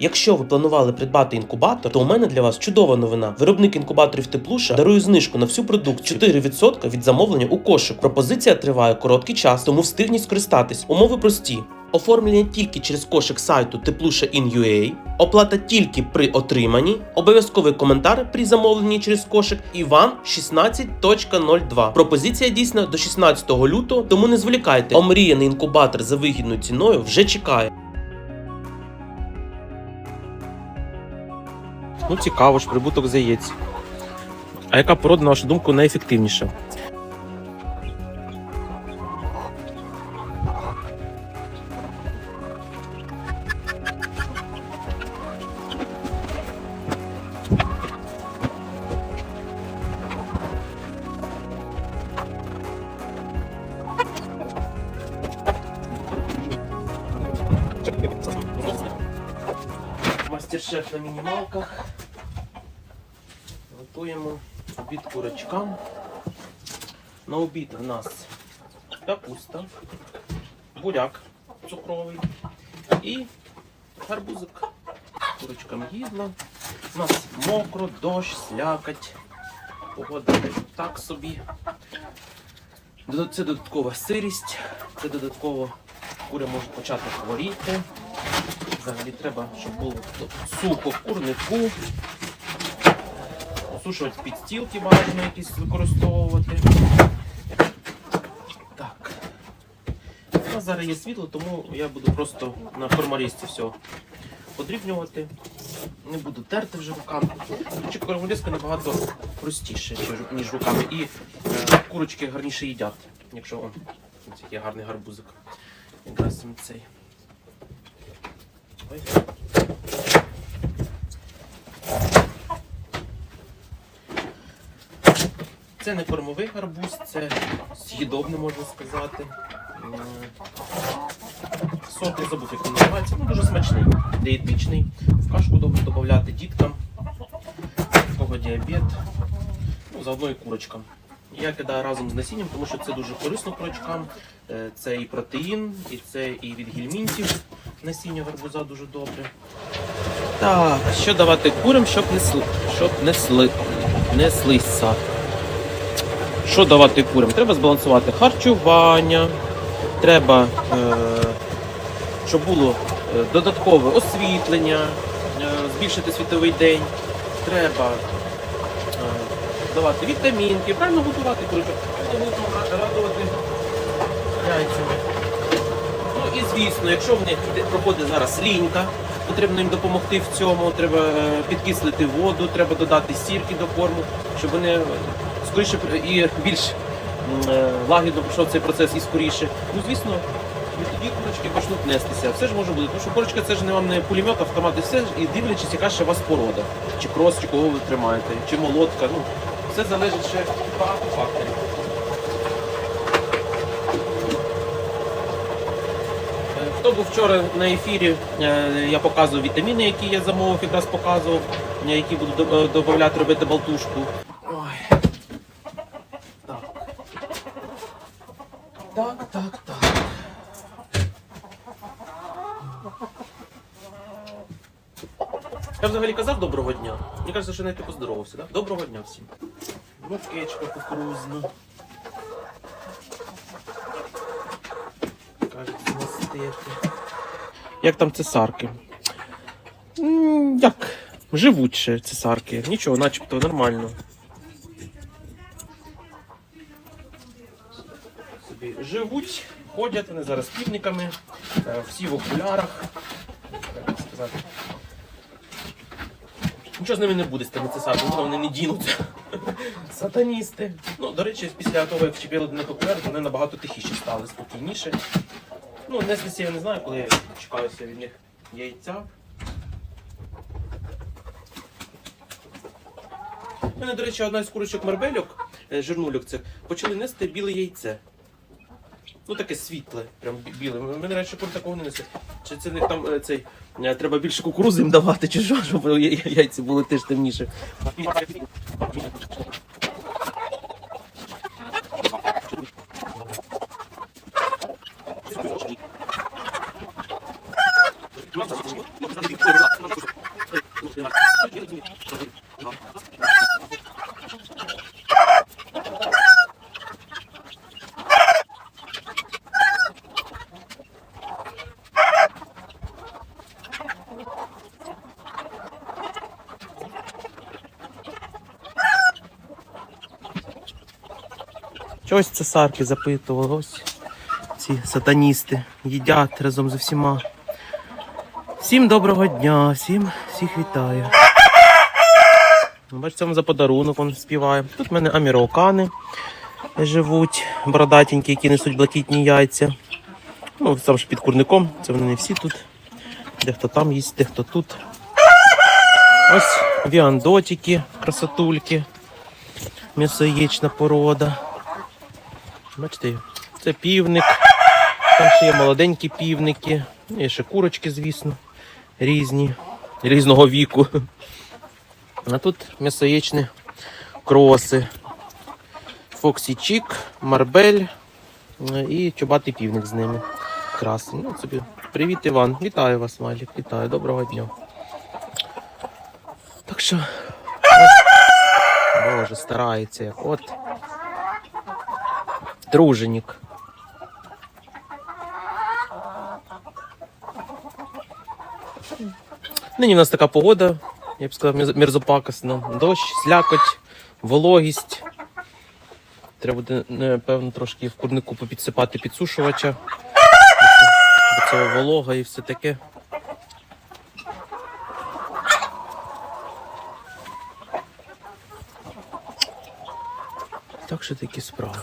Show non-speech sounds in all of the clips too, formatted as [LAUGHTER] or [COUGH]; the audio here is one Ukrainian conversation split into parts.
Якщо ви планували придбати інкубатор, то у мене для вас чудова новина. Виробник інкубаторів Теплуша дарує знижку на всю продукцію 4% від замовлення у кошик. Пропозиція триває короткий час, тому встигніть скористатись. Умови прості. Оформлення тільки через кошик сайту Teplusha.in.ua, оплата тільки при отриманні, обов'язковий коментар при замовленні через кошик і вам 16.02. Пропозиція дійсна до 16 лютого, тому не зволікайте. Омріяний інкубатор за вигідною ціною вже чекає. Ну, цікаво ж, прибуток з яєць. А яка порода, на вашу думку, найефективніша? Мастер-шеф на мінімалках. Готуємо обід курочкам. На обід у нас капуста, буряк цукровий і гарбузик. Курочкам їдло. У нас мокро, дощ, слякоть. Погода так собі. Це додаткова сирість, це додатково кури можуть почати хворіти. Взагалі треба, щоб було сухо в курнику. Осушувати підстілки бажано якісь використовувати. Так. У нас зараз є світло, тому я буду просто на формалісті все подрібнювати. Не буду терти вже руками. Коротше, формалістка набагато простіше, ніж- руками. І е, курочки гарніше їдять, якщо он, ось який гарний гарбузик. Якраз цей. Ой. Це не кормовий гарбуз, це з'їдобний, можна сказати. Сорт я забув, як він називається. Ну, дуже смачний, дієтичний. В кашку добре додати діткам, у кого діабет, ну, заодно і курочкам. Я кидаю разом з насінням, тому що це дуже корисно курочкам. Е, Це і протеїн, і це і від гельмінтів. Насіння гарбуза дуже добре. Так, що давати курям, щоб несли, щоб несли, неслися. Що давати курям? Треба збалансувати харчування, треба, е, щоб було е, додаткове освітлення, е, збільшити світовий день. Треба давати вітамінки, правильно готувати курочок, радувати яйцями. Ну і звісно, якщо в них проходить зараз лінька, потрібно їм допомогти в цьому, треба підкислити воду, треба додати сірки до корму, щоб вони е, пр- і більш е, лагідно пройшов цей процес і скоріше. Ну звісно, і тоді курочки почнуть нестися. Все ж може бути, тому що курочка це ж не вам не пулемет, автомат, і все і дивлячись, яка ще у вас порода. Чи крос, чи кого ви тримаєте, чи молотка. Ну, все залежить ще багато факторів. Е, Хто був вчора на ефірі, е, я показував вітаміни, які я замовив, якраз показував, які буду до- е, робити балтушку. Ой. Так, так, так. Я взагалі казав доброго дня. Мені кажеться, що навіть не поздоровався, так? Доброго дня всім. Мукечка кукурузна. Кажеться, мастити. Як там цесарки? М, Як? Живуть ще цесарки. Нічого, начебто нормально. Собі живуть, ходять вони зараз півниками, е, всі в окулярах. Нічого з ними не буде з тими цесарками, вони не дінуться. Сатаністи. Ну, до речі, після того, як вчепили до них окуляри, вони набагато тихіше стали, спокійніше. Ну, неслися я не знаю, коли я чекаюся від них яйця. У мене, до речі, одна з курочок марбельок, е, жирнулюк це, почали нести біле яйце. Ну таке світле, прям біле. Мене раніше кур такого не несе. Чи це них там е, цей, е, треба більше кукурузи їм давати, чи що, щоб я- я- яйця були теж темніше. Чогось цесарки запитували. Ось ці сатаністи їдять разом з усіма. Всім доброго дня, всім всіх вітаю. Бачите, вам за подарунок він співає. Тут в мене аміраукани живуть, бородатенькі, які несуть блакитні яйця. Ну, там ж під курником, це вони не всі тут. Дехто там їсть, дехто тут. Ось віандотики, красотульки, м'ясоєчна порода. Бачите, це півник. Там ще є молоденькі півники. Є ще курочки, звісно, різні, різного віку. А тут м'ясоєчні кроси. Фоксі Чік, Марбель е, і чубатий півник з ними. Красний. Ну, собі. Привіт, Іван. Вітаю вас, Малік. Вітаю, доброго дня. Так що. Боже, старається як. От. Труженик. Нині в нас така погода, я б сказав, мерзопакосна. Дощ, слякоть, вологість. Треба буде, напевно, трошки в курнику попідсипати підсушувача. Бо це волога і все таке. Так що такі справи.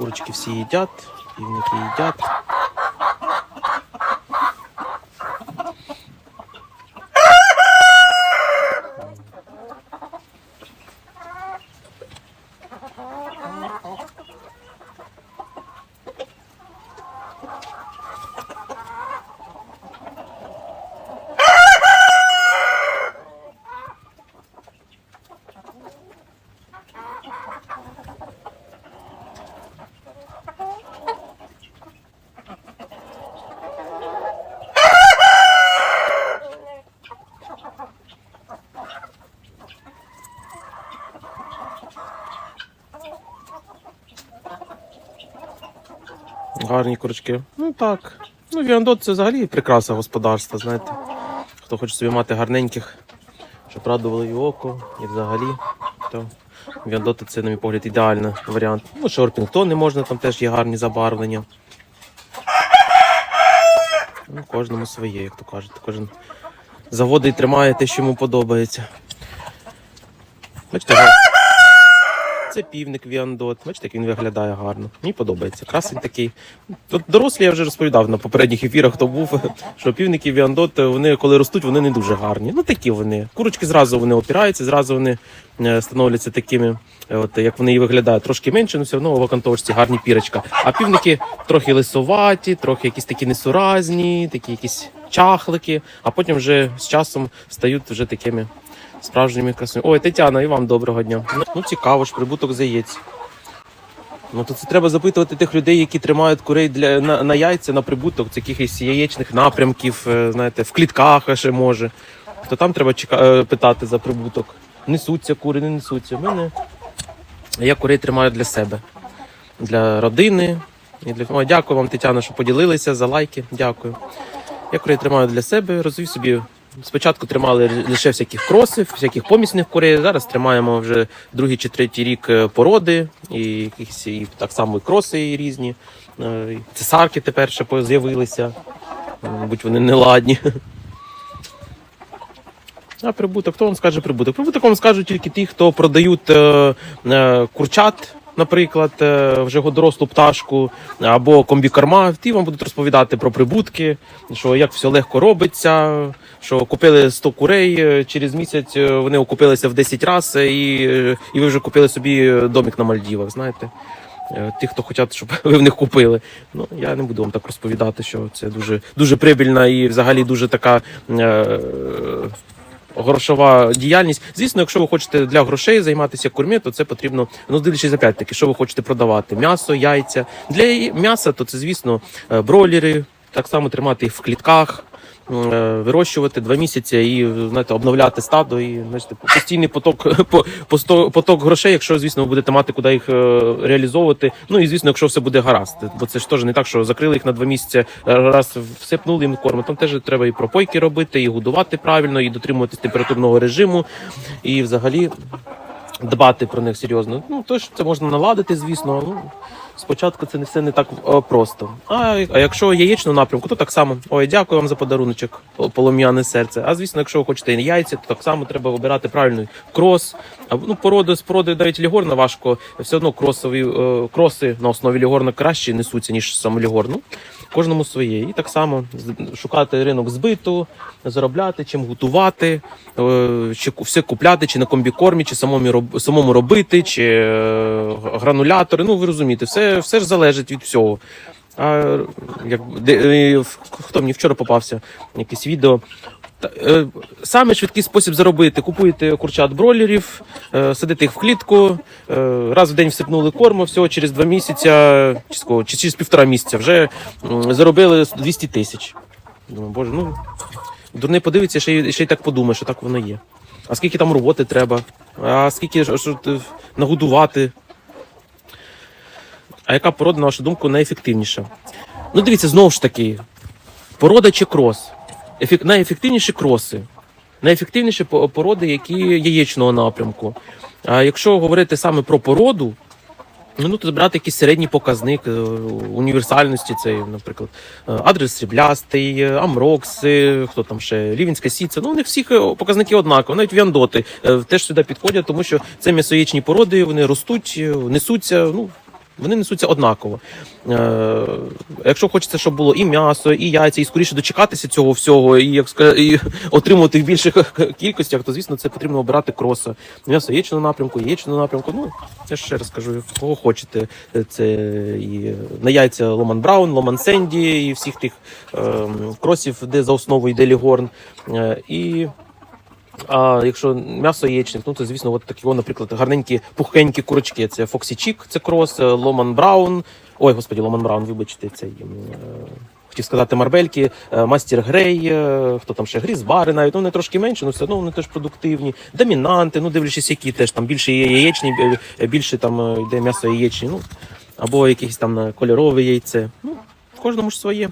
Курочки всі їдять, півники їдять. Гарні курочки. Ну так. Ну, Віандот це взагалі прикраса господарства, знаєте. Хто хоче собі мати гарненьких, щоб радували і око, і взагалі. То Віандоти це, на мій погляд, ідеальний варіант. Ну, Шорпінгтон не можна, там теж є гарні забарвлення. Ну, кожному своє, як то кажуть. Кожен заводить і тримає те, що йому подобається. Бачите, це півник Віандот. Бачите, як він виглядає гарно. Мені подобається. Красень такий. Тут дорослі я вже розповідав на попередніх ефірах, хто був, [LAUGHS] що півники Віандот, вони коли ростуть, вони не дуже гарні. Ну такі вони. Курочки зразу вони опираються, зразу вони е, становляться такими, е, от як вони і виглядають, трошки менше, але все одно в окантовочці гарні пірочка. А півники трохи лисоваті, трохи якісь такі несуразні, такі якісь чахлики, а потім вже з часом стають вже такими справжніми красунями. Ой, Тетяна, і вам доброго дня. Ну, цікаво ж, прибуток заєць. Ну то це треба запитувати тих людей, які тримають курей для на, на яйця на прибуток, з якихось яєчних напрямків, е, знаєте, в клітках ще може. То там треба чека... е, питати за прибуток. Несуться кури, не несуться. У мене я курей тримаю для себе, для родини. І для... О, дякую вам, Тетяна, що поділилися за лайки. Дякую. Я курей тримаю для себе, розвів собі. Спочатку тримали лише всяких кросів, всяких помісних курей. Зараз тримаємо вже другий чи третій рік е, породи, і якісь і так само і кроси різні. Е, і Цесарки тепер ще з'явилися. Мабуть, вони не ладні. А прибуток, хто вам скаже прибуток? Прибуток вам скажуть тільки ті, хто продають е, курчат, наприклад, е, вже дорослу пташку або комбікорма. Ті вам будуть розповідати про прибутки, що як все легко робиться, що купили 100 курей, е, через місяць е, вони окупилися в 10 разів, і, і ви вже купили собі домик на Мальдівах, знаєте. Ті, хто хочуть, щоб [LAUGHS] ви в них купили. Ну я не буду вам так розповідати, що це дуже дуже прибільна і взагалі дуже така. Е- Грошова діяльність. Звісно, якщо ви хочете для грошей займатися курмі, то це потрібно, ну дивлячись опять таки, що ви хочете продавати: м'ясо, яйця. Для м'яса, то це, звісно, е, бройлери, так само тримати їх в клітках, вирощувати два місяці і знаєте, обновляти стадо і знаєте, постійний поток [LAUGHS] по- поток грошей, якщо звісно ви будете мати куди їх е, реалізовувати. Ну і звісно, якщо все буде гаразд, бо це ж теж не так, що закрили їх на два місяці, е, раз всипнули їм корм. Там теж треба і пропойки робити, і годувати правильно, і дотримуватись температурного режиму, і взагалі дбати про них серйозно. Ну тож це можна наладити, звісно. Ну спочатку це не все не так е, просто. А, а якщо яєчну напрямку, то так само. Ой, дякую вам за подаруночок, полум'яне серце. А звісно, якщо ви хочете яйця, то так само треба вибирати правильний крос. Ну, породу з породою навіть лігорна важко. Все одно кросові е, кроси на основі лігорна краще несуться, ніж саме лігор. Кожному своє. І так само шукати ринок збиту, заробляти, чим готувати, е, чи все купляти, чи на комбікормі, чи самому, роб- самому робити, чи е, гранулятори. Ну, ви розумієте, все, все ж залежить від всього. А, як, де, е, хто мені вчора попався якесь відео. Е, Саме швидкий спосіб заробити. Купуєте курчат бройлерів, е, садите їх в клітку, е, раз в день всипнули корму, всього через два місяці, чи, через півтора місяця вже заробили 200 тисяч. Думаю, боже, ну дурний подивиться, ще й, ще й так подумає, що так воно є. А скільки там роботи треба? А скільки що, нагодувати? А яка порода, на вашу думку, найефективніша? Ну, дивіться, знову ж таки, порода чи крос? Ефік... Найефективніші кроси. Найефективніші по- породи, які яєчного напрямку. А якщо говорити саме про породу, ну то брати якийсь середній показник е, універсальності, це, наприклад, е, адрес сріблястий, е, амрокси, хто там ще, рівенська сіця. Ну, у них всіх показники однакові, навіть віандоти теж сюди підходять, тому що це м'ясоєчні породи, вони ростуть, несуться. Ну, вони несуться однаково. Е, якщо хочеться, щоб було і м'ясо, і яйця, і скоріше дочекатися цього всього, і як і [LAUGHS] отримувати в більших [LAUGHS] кількостях, то звісно це потрібно обирати кроса. М'ясо яєчного напрямку, яєчного напрямку. Ну я ще раз кажу, кого хочете. Це і на яйця Ломан Браун, Ломан Сенді, і всіх тих е, кросів, де за основу йде Лігорн. Е, і а якщо м'ясо яєчник, ну то звісно, от такі, наприклад, гарненькі пухенькі курочки. Це Фоксі Чік, це крос, е, Ломан Браун. Ой, господі, Ломан Браун, вибачте, цей. м, е, Хотів сказати Марбельки, е, Мастер Грей, хто там ще Грізбари навіть, ну вони трошки менше, але все одно вони теж продуктивні. Домінанти, ну дивлячись, які теж там більше є яєчні, більше там йде м'ясо яєчні, ну або якісь там кольорове яйце. Ну, в кожному ж своє.